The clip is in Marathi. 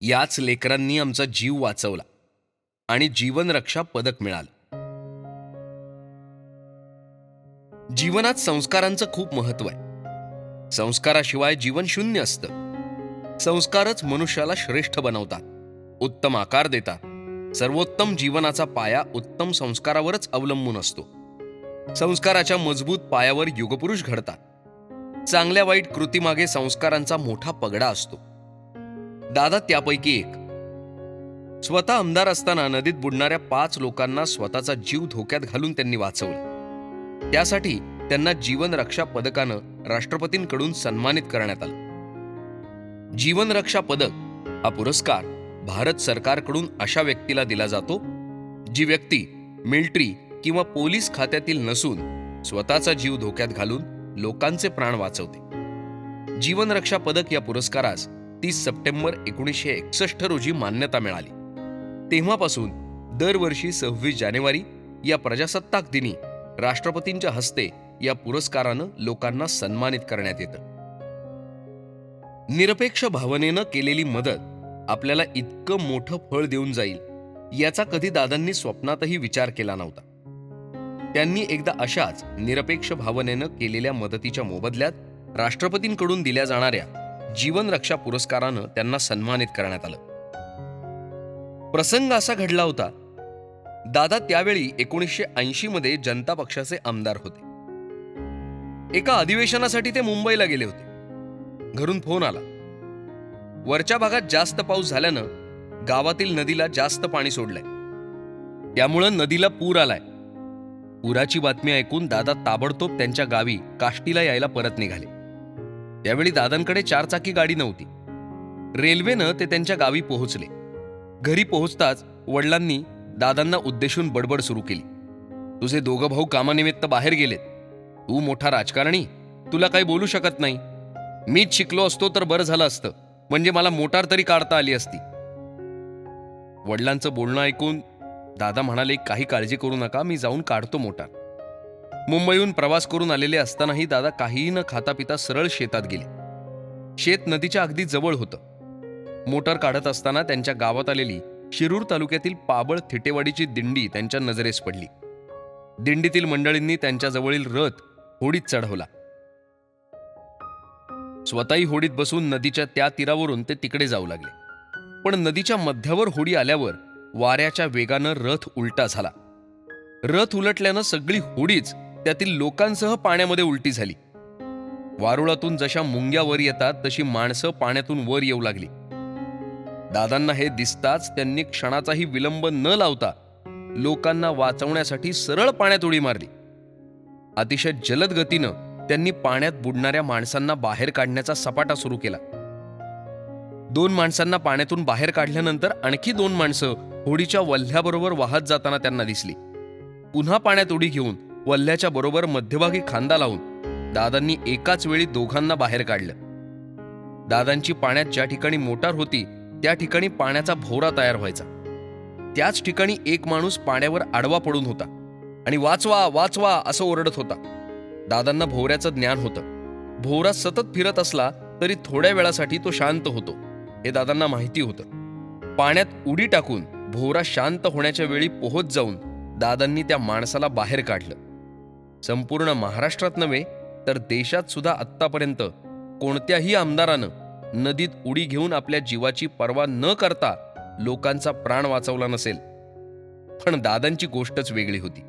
याच लेकरांनी आमचा जीव वाचवला आणि जीवनरक्षा पदक मिळालं. जीवनात संस्कारांचं खूप महत्त्व आहे. संस्काराशिवाय जीवन शून्य असतं. संस्कारच मनुष्याला श्रेष्ठ बनवतात उत्तम आकार देतात सर्वोत्तम जीवनाचा पाया उत्तम संस्कारावरच अवलंबून असतो. संस्काराच्या मजबूत पायावर युगपुरुष घडतात. चांगल्या वाईट कृतीमागे संस्कारांचा मोठा पगडा असतो. दादा त्यापैकी एक. स्वतः आमदार असताना नदीत बुडणाऱ्या पाच लोकांना स्वतःचा जीव धोक्यात घालून त्यांनी वाचवलं. त्यासाठी त्यांना जीवन रक्षा पदकानं राष्ट्रपतींकडून सन्मानित करण्यात आलं. जीवन रक्षा पदक हा पुरस्कार भारत सरकारकडून अशा व्यक्तीला दिला जातो जी व्यक्ती मिलिटरी किंवा पोलीस खात्यातील नसून स्वतःचा जीव धोक्यात घालून लोकांचे प्राण वाचवते. जीवन रक्षा पदक या पुरस्कारास तीस सप्टेंबर एकोणीसशे एकसष्ट रोजी मान्यता मिळाली. तेव्हापासून दरवर्षी सव्वीस जानेवारी या प्रजासत्ताक दिनी राष्ट्रपतींच्या हस्ते या पुरस्कारानं लोकांना सन्मानित करण्यात येतं. निरपेक्ष भावनेनं केलेली मदत आपल्याला इतकं मोठं फळ देऊन जाईल याचा कधी दादांनी स्वप्नातही विचार केला नव्हता. त्यांनी एकदा अशाच निरपेक्ष भावनेनं केलेल्या मदतीच्या मोबदल्यात राष्ट्रपतींकडून दिल्या जाणाऱ्या जीवन रक्षा पुरस्कारानं त्यांना सन्मानित करण्यात आलं. प्रसंग असा घडला होता. दादा त्यावेळी एकोणीसशे ऐंशी मध्ये जनता पक्षाचे आमदार होते. एका अधिवेशनासाठी ते मुंबईला गेले होते. घरून फोन आला. वरच्या भागात जास्त पाऊस झाल्यानं गावातील नदीला जास्त पाणी सोडलंय. त्यामुळं नदीला पूर आलाय. पुराची बातमी ऐकून दादा ताबडतोब त्यांच्या गावी काष्टीला यायला परत निघाले. त्यावेळी दादांकडे चारचाकी गाडी नव्हती. रेल्वेनं ते त्यांच्या गावी पोहोचले. घरी पोहोचताच वडिलांनी दादांना उद्देशून बडबड सुरू केली. तुझे दोघं भाऊ कामानिमित्त बाहेर गेलेत. तू मोठा राजकारणी. तुला काही बोलू शकत नाही. मीच शिकलो असतो तर बरं झालं असतं. म्हणजे मला मोटार तरी काढता आली असती. वडिलांचं बोलणं ऐकून दादा म्हणाले काही काळजी करू नका. मी जाऊन काढतो मोटार. मुंबईहून प्रवास करून आलेले असतानाही दादा काहीही न खाता पिता सरळ शेतात गेले. शेत नदीच्या अगदी जवळ होतं. मोटर काढत असताना त्यांच्या गावात आलेली शिरूर तालुक्यातील पाबळ थिटेवाडीची दिंडी त्यांच्या नजरेस पडली. दिंडीतील मंडळींनी त्यांच्या जवळील रथ होडीत चढवला. स्वतःही होडीत बसून नदीच्या त्या तीरावरून ते तिकडे जाऊ लागले. पण नदीच्या मध्यावर होडी आल्यावर वाऱ्याच्या वेगानं रथ उलटा झाला. रथ उलटल्यानं सगळी होडीच त्यातील लोकांसह पाण्यामध्ये उलटी झाली. वारुळातून जशा मुंग्या वर येतात तशी माणसं पाण्यातून वर येऊ लागली. दादांना हे दिसताच त्यांनी क्षणाचाही विलंब न लावता लोकांना वाचवण्यासाठी सरळ पाण्यात उडी मारली. अतिशय जलद गतीनं त्यांनी पाण्यात बुडणाऱ्या माणसांना बाहेर काढण्याचा सपाटा सुरू केला. दोन माणसांना पाण्यातून बाहेर काढल्यानंतर आणखी दोन माणसं होडीच्या वल्ह्याबरोबर वाहत जाताना त्यांना दिसली. पुन्हा पाण्यात उडी घेऊन वल्ह्याच्या बरोबर मध्यभागी खांदा लावून दादांनी एकाच वेळी दोघांना बाहेर काढलं. दादांची पाण्यात ज्या ठिकाणी मोटार होती त्या ठिकाणी पाण्याचा भोवरा तयार व्हायचा. त्याच ठिकाणी एक माणूस पाण्यावर आडवा पडून होता आणि वाचवा वाचवा असं ओरडत होता. दादांना भोवऱ्याचं ज्ञान होतं. भोवरा सतत फिरत असला तरी थोड्या वेळासाठी तो शांत होतो. हे दादांना माहिती होतं. पाण्यात उडी टाकून भोवरा शांत होण्याच्या वेळी पोहोच जाऊन दादांनी त्या माणसाला बाहेर काढलं. संपूर्ण महाराष्ट्रात नव्हे तर देशात सुद्धा आत्तापर्यंत कोणत्याही आमदारानं नदीत उडी घेऊन आपल्या जीवाची पर्वा न करता लोकांचा प्राण वाचवला नसेल. पण दादांची गोष्टच वेगळी होती.